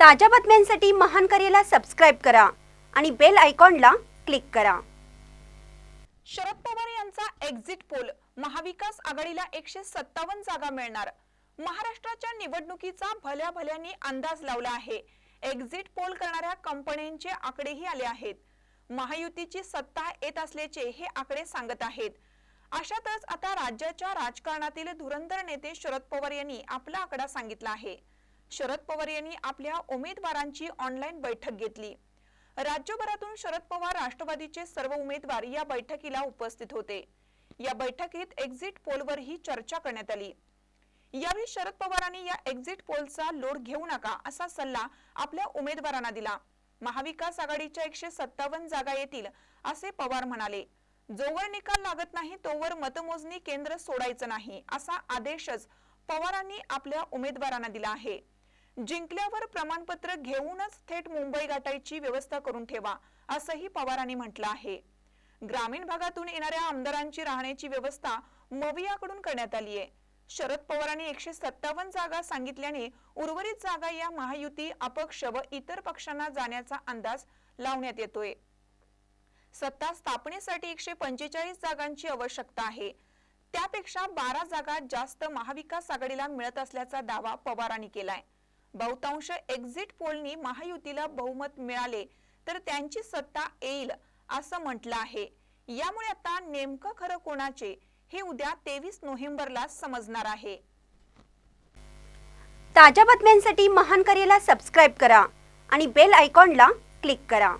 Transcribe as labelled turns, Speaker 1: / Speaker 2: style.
Speaker 1: ताज्या बातम्यांसाठी महान करेला सबस्क्राईब करा आणि बेल आयकॉनला क्लिक करा.
Speaker 2: शरद पवार यांचा एक्झिट पोल महाविकास आघाडीला एकशे सत्तावन्न जागा मिळणार. महाराष्ट्राच्या निवडणुकीचा भल्या भल्यानी अंदाज लावला आहे. एक्झिट पोल करणाऱ्या कंपन्यांचे आकडेही आले आहेत. महायुतीची सत्ता येत असल्याचे हे आकडे सांगत आहेत. अशातच आता राज्याच्या राजकारणातील धुरंधर नेते शरद पवार यांनी आपला आकडा सांगितला आहे. शरद पवार यांनी आपल्या उमेदवारांची ऑनलाईन बैठक घेतली. राज्यभरातून शरद पवार राष्ट्रवादीचे सर्व उमेदवार या बैठकीला उपस्थित होते. या बैठकीत एक्झिट पोलवरही चर्चा करण्यात आली. यावेळी शरद पवारांनी या एक्झिट पोलचा लोड घेऊ नका असा सल्ला आपल्या उमेदवारांना दिला. महाविकास आघाडीच्या एकशे सत्तावन्न जागा येतील असे पवार म्हणाले. जोवर निकाल लागत नाही तोवर मतमोजणी केंद्र सोडायचं नाही असा आदेशच पवारांनी आपल्या उमेदवारांना दिला आहे. जिंकल्यावर प्रमाणपत्र घेऊनच थेट मुंबई गाठायची व्यवस्था करून ठेवा असंही पवारांनी म्हटलं आहे. ग्रामीण भागातून येणाऱ्या आमदारांची राहण्याची व्यवस्था मवियाकडून करण्यात आली आहे. शरद पवारांनी एकशे सत्तावन्न जागा सांगितल्याने उर्वरित जागा या महायुती अपक्ष व इतर पक्षांना जाण्याचा अंदाज लावण्यात येतोय. सत्ता स्थापनेसाठी एकशे पंचेचाळीस जागांची आवश्यकता आहे. त्यापेक्षा बारा जागा जास्त महाविकास आघाडीला मिळत असल्याचा दावा पवारांनी केलाय. बहुतांश एक्झिट पोलनी महायुतीला बहुमत मिळाले तर त्यांची सत्ता येईल असं म्हटलं आहे. यामुळे आता नेमकं खरं कोणाचे हे उद्या तेवीस नोव्हेंबरला समजणार आहे.
Speaker 1: ताज्या बातम्यांसाठी महान करेला सबस्क्राईब करा आणि बेल आयकॉनला क्लिक करा.